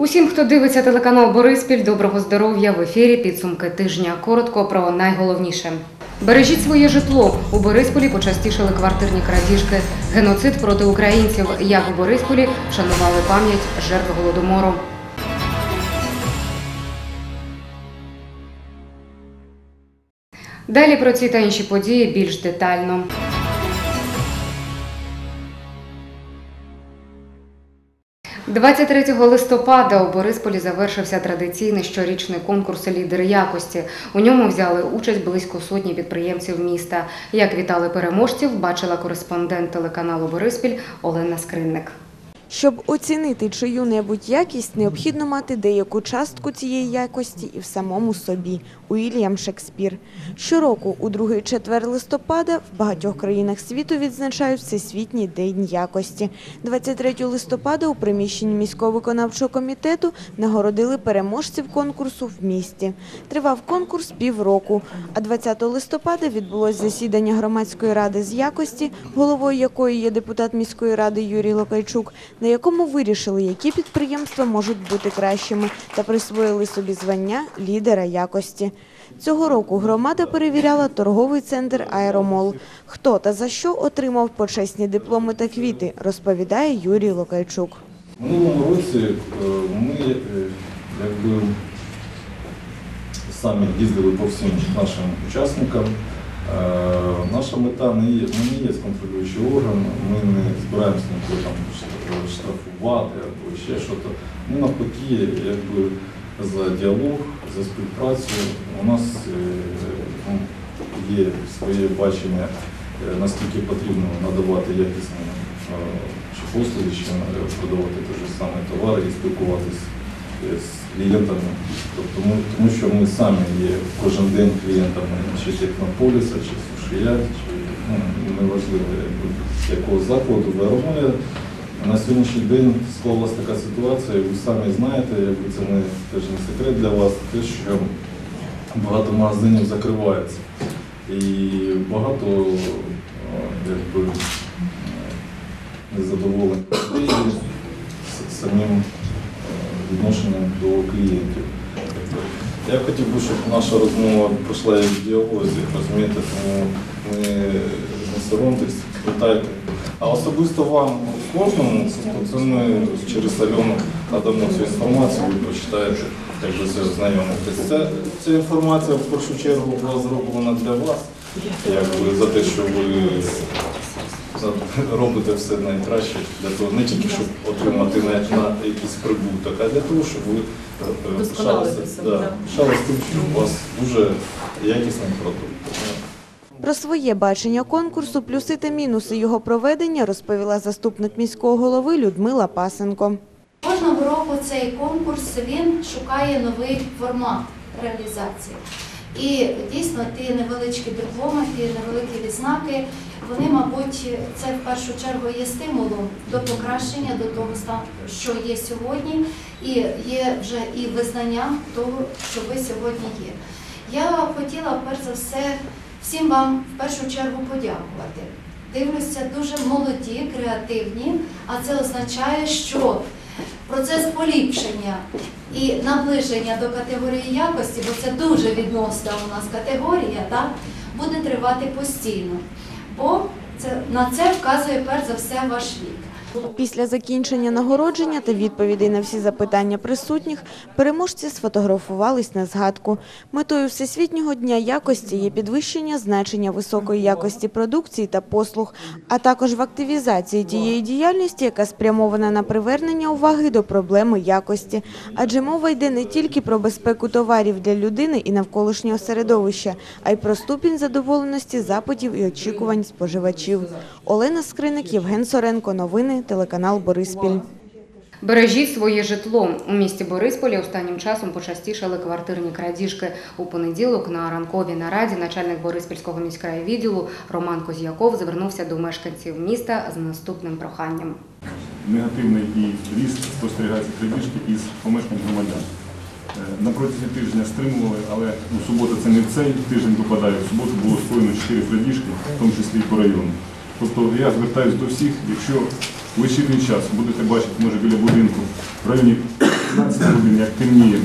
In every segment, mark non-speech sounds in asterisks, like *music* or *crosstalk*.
Усім, хто дивиться телеканал Бориспіль, доброго здоров'я в ефірі підсумки тижня. Коротко про найголовніше. Бережіть своє житло. У Борисполі почастішали квартирні крадіжки. Геноцид проти українців. Як у Борисполі вшанували пам'ять жертв голодомору. Далі про ці та інші події більш детально. – 23 листопада у Борисполі завершився традиційний щорічний конкурс «Лідери якості». У ньому взяли участь близько сотні підприємців міста. Як вітали переможців, бачила кореспондент телеканалу Бориспіль Олена Скринник. Щоб оцінити чию-небудь якість, необхідно мати деяку частку цієї якості і в самому собі. Уільям Шекспір. Щороку, у другий четвер листопада, в багатьох країнах світу відзначають Всесвітній день якості. 23 листопада у приміщенні міського виконавчого комітету нагородили переможців конкурсу в місті. Тривав конкурс півроку, а 20 листопада відбулось засідання громадської ради з якості, головою якої є депутат міської ради Юрій Локайчук, на якому вирішили, які підприємства можуть бути кращими та присвоїли собі звання лідера якості. Цього року громада перевіряла торговий центр «Аеромол». Хто та за що отримав почесні дипломи та квіти, розповідає Юрій Локайчук. Минулому році е, ми е, якби самі їздили по всім нашим учасникам. Е, Наша мета не є, ми не є контролюючий орган, ми не збираємося нікого там штрафувати або ще щось. Ми навпаки, якби за діалог, за співпрацю. У нас е, ну, є своє бачення, е, наскільки потрібно надавати якісні е, чи послуги, чи е, продавати те ж саме товари і спілкуватися е, з клієнтами. Тобто тому що ми самі є кожен день клієнтами чи технополіса, чи сушія, чи ну, неважливо якого закладу. В Аеромолі на сьогоднішній день склалася така ситуація, ви самі знаєте, якби це не теж не секрет для вас, те, що багато магазинів закривається. І багато якби, незадоволених людей з самим відношенням до клієнтів. Я хотів би, щоб наша розмова пройшла як в діалозі, розумієте, тому ми не соромтесь, питайте. А особисто вам кожному, це ми через Альону надамо цю інформацію, ви прочитаєте, як ви це ознайомитесь. Це, ця інформація в першу чергу була зроблена для вас, якби за те, що ви робите все найкраще для того, не тільки щоб отримати на, на якийсь прибуток, а для того, щоб ви е, пишалися, да, тим, що у вас дуже якісний продукт. Про своє бачення конкурсу, плюси та мінуси його проведення розповіла заступник міського голови Людмила Пасенко. Кожного року цей конкурс він шукає новий формат реалізації. І дійсно ті невеличкі дипломи, ті невеликі відзнаки, вони, мабуть, це в першу чергу є стимулом до покращення, до того стану, що є сьогодні, і є вже і визнання того, що ви сьогодні є. Я хотіла перш за все всім вам в першу чергу подякувати. Дивлюся, дуже молоді, креативні, а це означає, що процес поліпшення і наближення до категорії якості, бо це дуже відносна у нас категорія, так, буде тривати постійно. Бо це, на це вказує перш за все ваш вік. Після закінчення нагородження та відповідей на всі запитання присутніх переможці сфотографувались на згадку. Метою Всесвітнього дня якості є підвищення значення високої якості продукції та послуг, а також в активізації тієї діяльності, яка спрямована на привернення уваги до проблеми якості. Адже мова йде не тільки про безпеку товарів для людини і навколишнього середовища, а й про ступінь задоволеності запитів і очікувань споживачів. Олена Скриник, Євген Соренко. Новини телеканал Бориспіль. Бережіть своє житло. У місті Борисполі останнім часом почастішали квартирні крадіжки. У понеділок на ранковій нараді начальник Бориспільського міськрайвідділу Роман Козьяков звернувся до мешканців міста з наступним проханням. негативний і ріст спостерігається крадіжки із помешкань громадян. Е, На протязі тижня стримували, але у суботу це не в цей тиждень випадає. В суботу було скоєно 4 крадіжки, в тому числі і по району. Тобто я звертаюся до всіх, якщо в вечірній час будете бачити, може біля будинку в районі 15 годин, як темніє,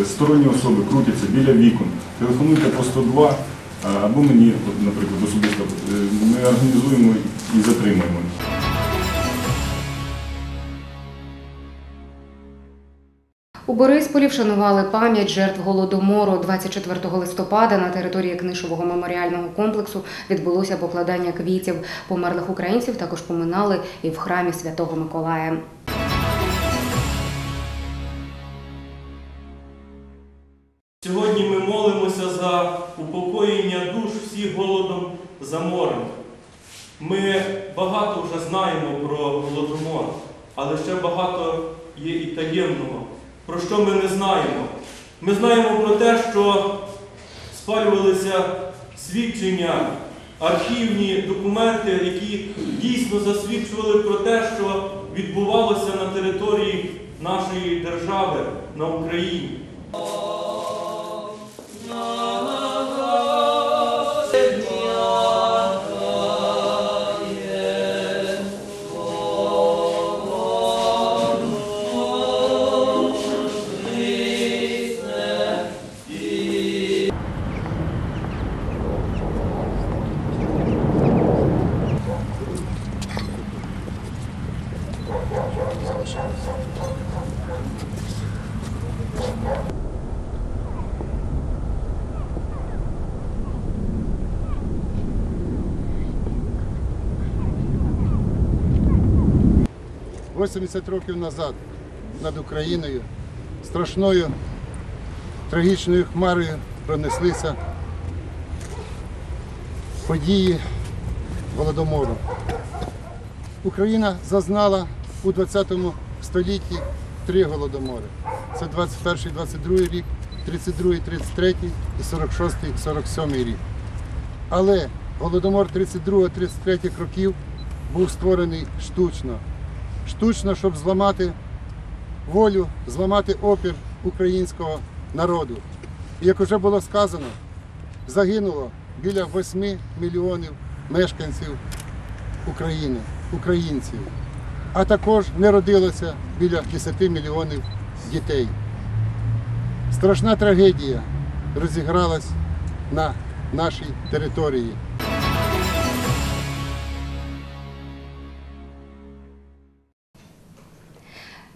е, сторонні особи крутяться біля вікон. Телефонуйте по 102 або мені, наприклад, особисто. Е, Ми організуємо і затримаємо. У Борисполі вшанували пам'ять жертв голодомору 24 листопада на території Книшового меморіального комплексу відбулося покладання квітів. Померлих українців також поминали і в храмі Святого Миколая. Сьогодні ми молимося за упокоєння душ всіх голодом заморених. Ми багато вже знаємо про голодомор, але ще багато є і таємного. Про що ми не знаємо? Ми знаємо про те, що спалювалися свідчення, архівні документи, які дійсно засвідчували про те, що відбувалося на території нашої держави на Україні. – 80 років назад над Україною страшною трагічною хмарою пронеслися події Голодомору. Україна зазнала у 20 столітті три голодомори. Це 21-22 рік, 32-33 і 46-47 рік. Але голодомор 32-33 років був створений штучно. Штучно, щоб зламати волю, зламати опір українського народу. І як вже було сказано, загинуло біля 8 мільйонів мешканців України, українців. А також не родилося біля 10 мільйонів дітей. Страшна трагедія розігралась на нашій території.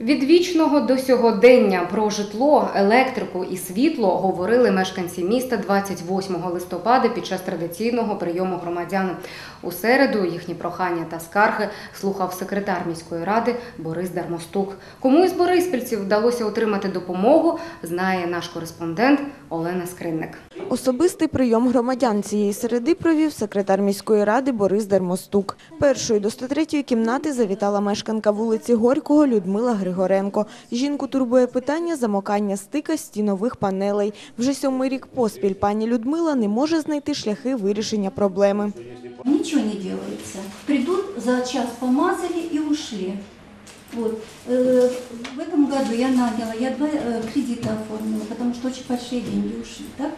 Від вічного до сьогодення про житло, електрику і світло говорили мешканці міста 28 листопада під час традиційного прийому громадян. У середу їхні прохання та скарги слухав секретар міської ради Борис Дармостук. Кому із бориспільців вдалося отримати допомогу, знає наш кореспондент Олена Скринник. Особистий прийом громадян цієї середи провів секретар міської ради Борис Дермостук. Першою до 103-ї кімнати завітала мешканка вулиці Горького Людмила Григоренко. Жінку турбує питання замокання стика стінових панелей. Вже сьомий рік поспіль пані Людмила не може знайти шляхи вирішення проблеми. Ничего не делается. Придут, за час помазали и ушли. Вот. Э, В этом году я наняла, я два э, кредита оформила, потому что очень большие деньги ушли. Так?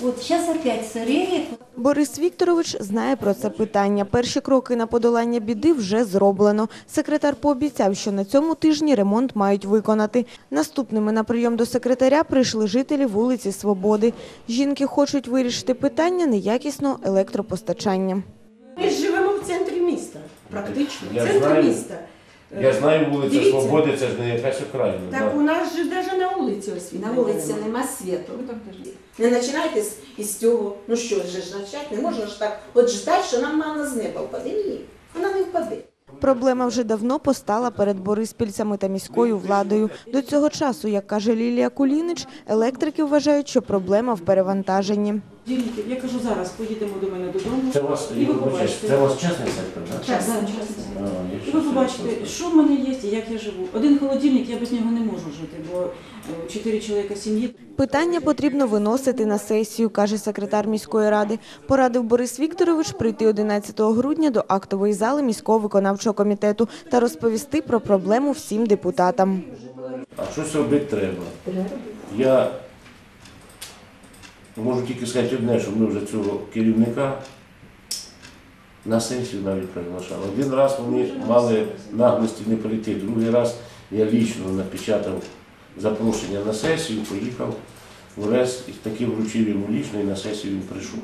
Вот сейчас опять сыреет. Борис Вікторович знає про це питання. Перші кроки на подолання біди вже зроблено. Секретар пообіцяв, що на цьому тижні ремонт мають виконати. Наступними на прийом до секретаря прийшли жителі вулиці Свободи. Жінки хочуть вирішити питання неякісного електропостачання. Ми живемо в центрі міста, практично, в центрі міста. Я знаю вулиця Дивіться. Свободи, це ж не якась окраїна. Так да. у нас же навіть на вулиці освітлення. На вулиці нема світу. Не починайте з, із цього. Ну що ж ж почати? Не можна ж так от ждати, що нам мана з неба впаде. Ні, вона не впаде. Проблема вже давно постала перед бориспільцями та міською владою. До цього часу, як каже Лілія Кулінич, електрики вважають, що проблема в перевантаженні. Дільники, я кажу, зараз поїдемо до мене додому. Це у вас, І ви побачите. це у вас частний сектор, так? Так, так, чесно. І ви побачите, що в мене є і як я живу. Один холодильник, я без нього не можу жити, бо е, чотири чоловіка сім'ї. Питання потрібно виносити на сесію, каже секретар міської ради. Порадив Борис Вікторович прийти 11 грудня до актової зали міського виконавчого комітету та розповісти про проблему всім депутатам. А щось робити треба. Я можу тільки сказати одне, що ми вже цього керівника на сесію навіть приглашали. Один раз вони мали наглості не прийти, другий раз я лічно напечатав запрошення на сесію, поїхав в РЕС і таки вручив йому лічно і на сесію він прийшов.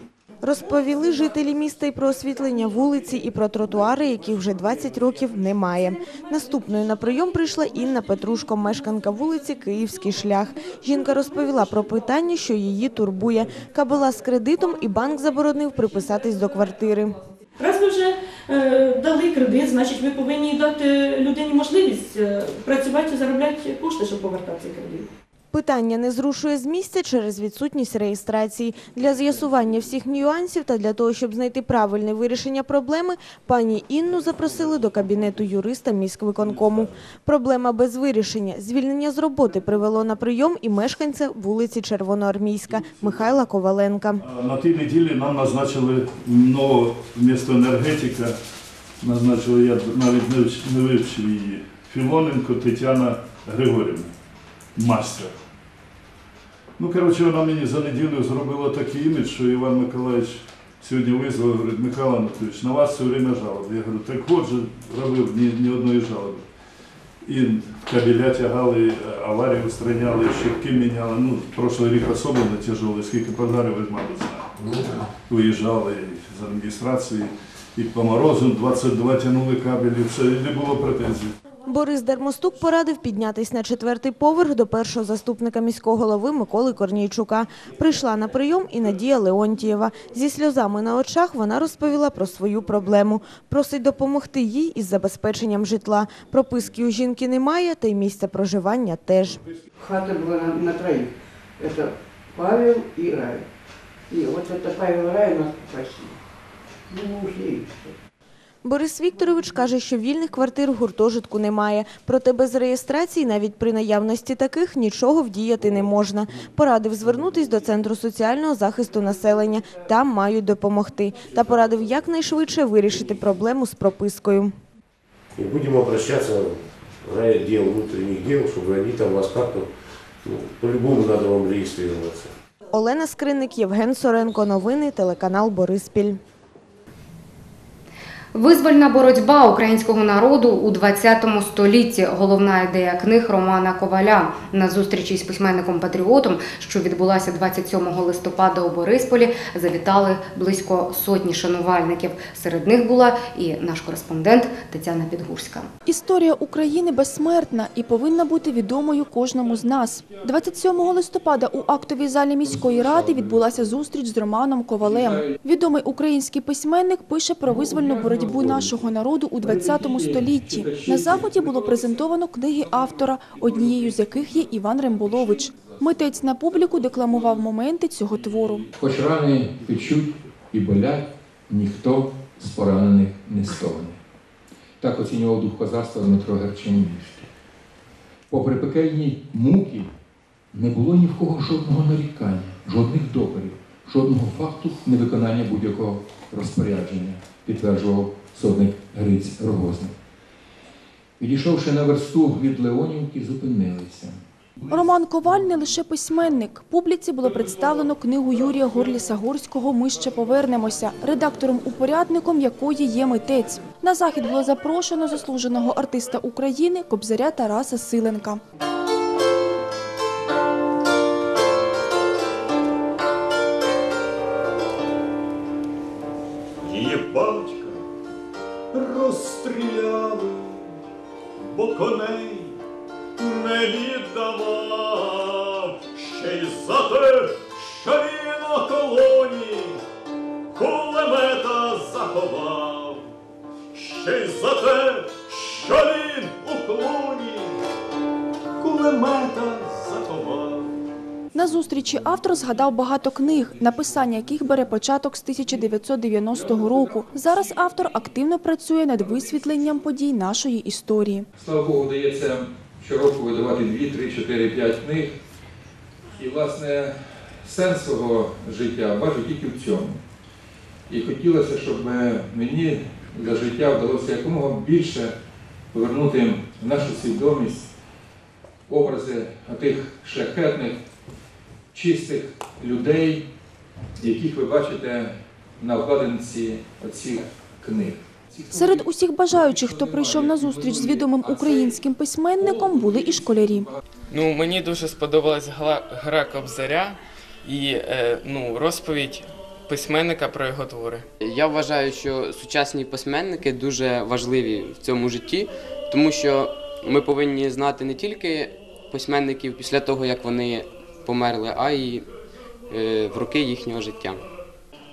Розповіли жителі міста і про освітлення вулиці, і про тротуари, яких вже 20 років немає. Наступною на прийом прийшла Інна Петрушко, мешканка вулиці Київський шлях. Жінка розповіла про питання, що її турбує. Кабала з кредитом і банк заборонив приписатись до квартири. Раз ви вже е, дали кредит, значить ви повинні дати людині можливість е, працювати, заробляти кошти, щоб повертати цей кредит. Питання не зрушує з місця через відсутність реєстрації. Для з'ясування всіх нюансів та для того, щоб знайти правильне вирішення проблеми, пані Інну запросили до кабінету юриста міськвиконкому. Проблема без вирішення. Звільнення з роботи привело на прийом і мешканця вулиці Червоноармійська Михайла Коваленка. На тій неділі нам назначили нове місто енергетика. Назначили, я навіть не вивчив її. Філоненко Тетяна Григорівна, мастер. Ну, коротше, вона мені за неділю зробила такий імідж, що Іван Миколаївич сьогодні визвав, говорить, Михайло Анатолійович, на вас все время жалоби. Я говорю, так от же робив ні, ні одної жалоби. І кабеля тягали, аварії устраняли, щитки міняли. Ну, прошлий рік особливо тяжелий, скільки пожарів, ви мабуть, знаєте. Виїжджали з адміністрації, і по морозу 22 тягнули кабелі, все, не було претензій. Борис Дермостук порадив піднятись на четвертий поверх до першого заступника міського голови Миколи Корнійчука. Прийшла на прийом і Надія Леонтієва. Зі сльозами на очах вона розповіла про свою проблему. Просить допомогти їй із забезпеченням житла. Прописки у жінки немає, та й місця проживання теж. Хата была на, на троих. Это Павел и Рай. И вот это Павел и Рай нас попросили. Ну, мы ушли. Борис Вікторович каже, що вільних квартир в гуртожитку немає. Проте без реєстрації, навіть при наявності таких, нічого вдіяти не можна. Порадив звернутись до Центру соціального захисту населення. Там мають допомогти. Та порадив якнайшвидше вирішити проблему з пропискою. И будем обращаться в райотдел внутренних дел, чтобы они там вас как-то, ну, по-любому надо вам регистрироваться. Олена Скринник, Євген Соренко. Новини, телеканал Бориспіль. Визвольна боротьба українського народу у 20 столітті. Головна ідея книг Романа Коваля на зустрічі з письменником-патріотом, що відбулася 27 листопада у Борисполі, завітали близько сотні шанувальників. Серед них була і наш кореспондент Тетяна Підгурська. Історія України безсмертна і повинна бути відомою кожному з нас. 27 листопада у актовій залі міської ради відбулася зустріч з Романом Ковалем. Відомий український письменник пише про визвольну боротьбу нашого народу у 20 столітті. На заході було презентовано книги автора, однією з яких є Іван Ремболович. Митець на публіку декламував моменти цього твору. Хоч рани печуть і болять, ніхто з поранених не стогне. Так оцінював дух козацтва Дмитро Герченівський. Попри пекельні муки, не було ні в кого жодного нарікання, жодних докорів, жодного факту невиконання будь-якого розпорядження, підтверджував сотник Гриць Рогозник. Підійшовши на версту від Леонівки, зупинилися. Роман Коваль не лише письменник. Публіці було представлено книгу Юрія Горліса-Горського «Ми ще повернемося», редактором-упорядником якої є митець. На захід було запрошено заслуженого артиста України кобзаря Тараса Силенка. Зустрічі згадав багато книг, написання яких бере початок з 1990 року. Зараз автор активно працює над висвітленням подій нашої історії. Слава Богу, вдається щороку видавати 2, 3, 4, 5 книг. І, власне, сенс свого життя бачу тільки в цьому. І хотілося, щоб мені за життя вдалося якомога більше повернути в нашу свідомість образи тих шляхетних, чистих людей, яких ви бачите на обкладинці оцих книг. Серед усіх бажаючих, хто прийшов на зустріч з відомим українським письменником, були і школярі. Ну, мені дуже сподобалась гла- гра Кобзаря і е, ну, розповідь письменника про його твори. Я вважаю, що сучасні письменники дуже важливі в цьому житті, тому що ми повинні знати не тільки письменників після того, як вони померли, а й е, в роки їхнього життя.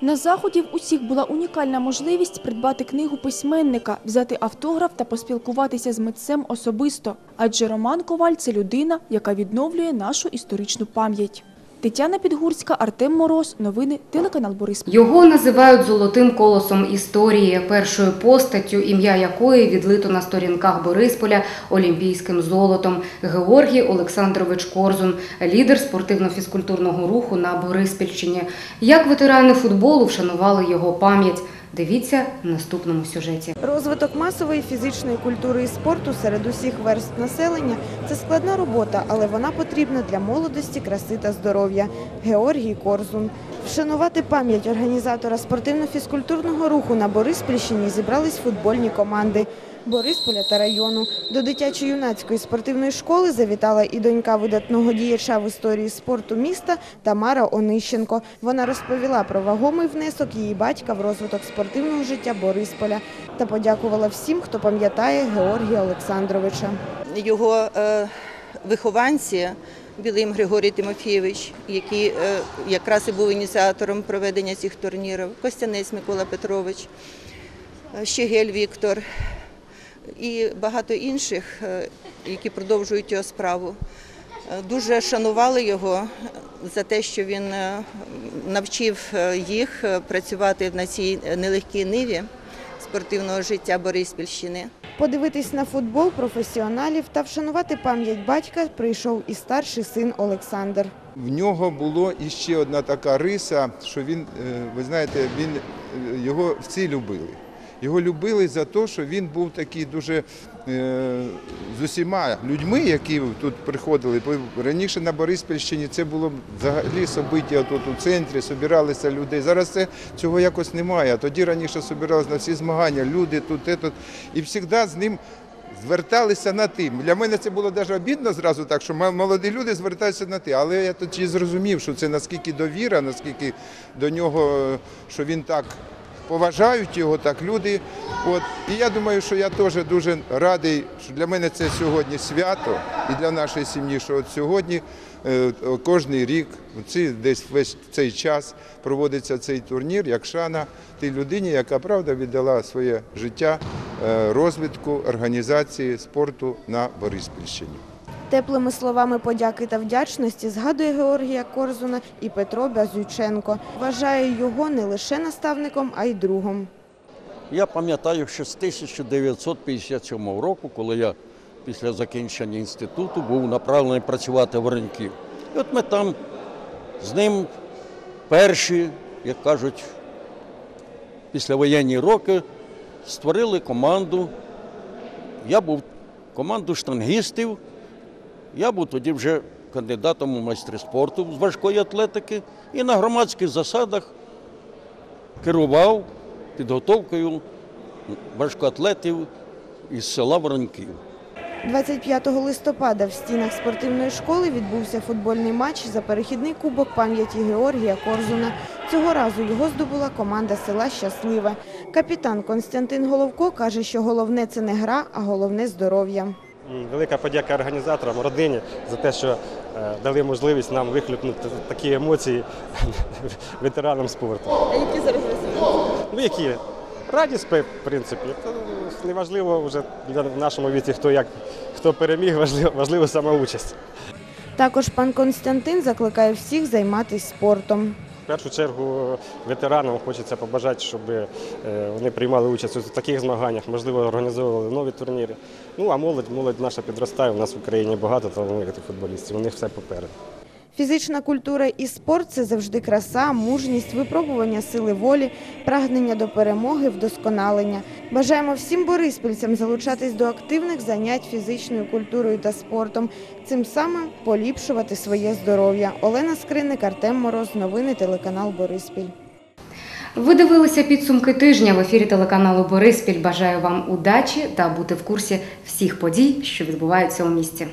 На заході в усіх була унікальна можливість придбати книгу письменника, взяти автограф та поспілкуватися з митцем особисто. Адже Роман Коваль це людина, яка відновлює нашу історичну пам'ять. Тетяна Підгурська, Артем Мороз. Новини телеканал Борис. Його називають золотим колосом історії, першою постаттю, ім'я якої відлито на сторінках Борисполя олімпійським золотом. Георгій Олександрович Корзун, лідер спортивно-фізкультурного руху на Бориспільщині. Як ветерани футболу вшанували його пам'ять. Дивіться в наступному сюжеті. Розвиток масової фізичної культури і спорту серед усіх верств населення це складна робота, але вона потрібна для молодості, краси та здоров'я. Георгій Корзун. Вшанувати пам'ять організатора спортивно-фізкультурного руху на Бориспільщині зібрались футбольні команди. Борисполя та району. До дитячо-юнацької спортивної школи завітала і донька видатного діяча в історії спорту міста Тамара Онищенко. Вона розповіла про вагомий внесок її батька в розвиток спортивного життя Борисполя та подякувала всім, хто пам'ятає Георгія Олександровича. його е, вихованці Білим Григорій Тимофійович, який е, якраз і був ініціатором проведення цих турнірів, Костянець Микола Петрович, е, Щегель Віктор і багато інших, е, які продовжують його справу. Е, Дуже шанували його за те, що він е, навчив їх працювати на цій нелегкій ниві спортивного життя Бориспільщини. Подивитись на футбол професіоналів та вшанувати пам'ять батька прийшов і старший син Олександр. В нього було іще одна така риса, що він, ви знаєте, він його всі любили. Його любили за те, що він був такий дуже е, з усіма людьми, які тут приходили. Раніше на Бориспільщині це було взагалі собиття тут у центрі, собиралися люди. Зараз це, цього якось немає. Тоді раніше собиралися на всі змагання, люди тут, те, тут. І завжди з ним зверталися на ти. Для мене це було навіть обідно зразу так, що молоді люди звертаються на ти. Але я тоді зрозумів, що це наскільки довіра, наскільки до нього, що він так поважають його так люди. От. І я думаю, що я теж дуже радий, що для мене це сьогодні свято і для нашої сім'ї, що от сьогодні е, кожний рік, десь весь цей час проводиться цей турнір, як шана тій людині, яка правда віддала своє життя е, розвитку організації спорту на Бориспільщині. Теплими словами подяки та вдячності згадує Георгія Корзуна і Петро Бязюченко. Вважає його не лише наставником, а й другом. Я пам'ятаю, що з 1957 року, коли я після закінчення інституту був направлений працювати в Вороньків. І от ми там з ним перші, як кажуть, післявоєнні роки створили команду. Я був команду штангістів. Я був тоді вже кандидатом у майстри спорту з важкої атлетики і на громадських засадах керував підготовкою важкоатлетів із села Вороньків. 25 листопада в стінах спортивної школи відбувся футбольний матч за перехідний кубок пам'яті Георгія Корзуна. Цього разу його здобула команда села Щасливе. Капітан Константин Головко каже, що головне це не гра, а головне здоров'я. І велика подяка організаторам, родині за те, що е, дали можливість нам вихлюпнути такі емоції *laughs* ветеранам спорту. А які зараз Ну які? Радість, в принципі. Та, Неважливо вже для- в нашому віці, хто як хто переміг, важливо, важливо сама участь. Також пан Константин закликає всіх займатися спортом. В першу чергу ветеранам хочеться побажати, щоб е, вони приймали участь у таких змаганнях, можливо, організовували нові турніри. Ну а молодь, молодь наша підростає. У нас в Україні багато талановитих футболістів. У них все попереду. Фізична культура і спорт це завжди краса, мужність, випробування сили волі, прагнення до перемоги, вдосконалення. Бажаємо всім бориспільцям залучатись до активних занять фізичною культурою та спортом, цим самим поліпшувати своє здоров'я. Олена Скринник, Артем Мороз, новини телеканал Бориспіль. Ви дивилися підсумки тижня в ефірі телеканалу Бориспіль. Бажаю вам удачі та бути в курсі всіх подій, що відбуваються у місті.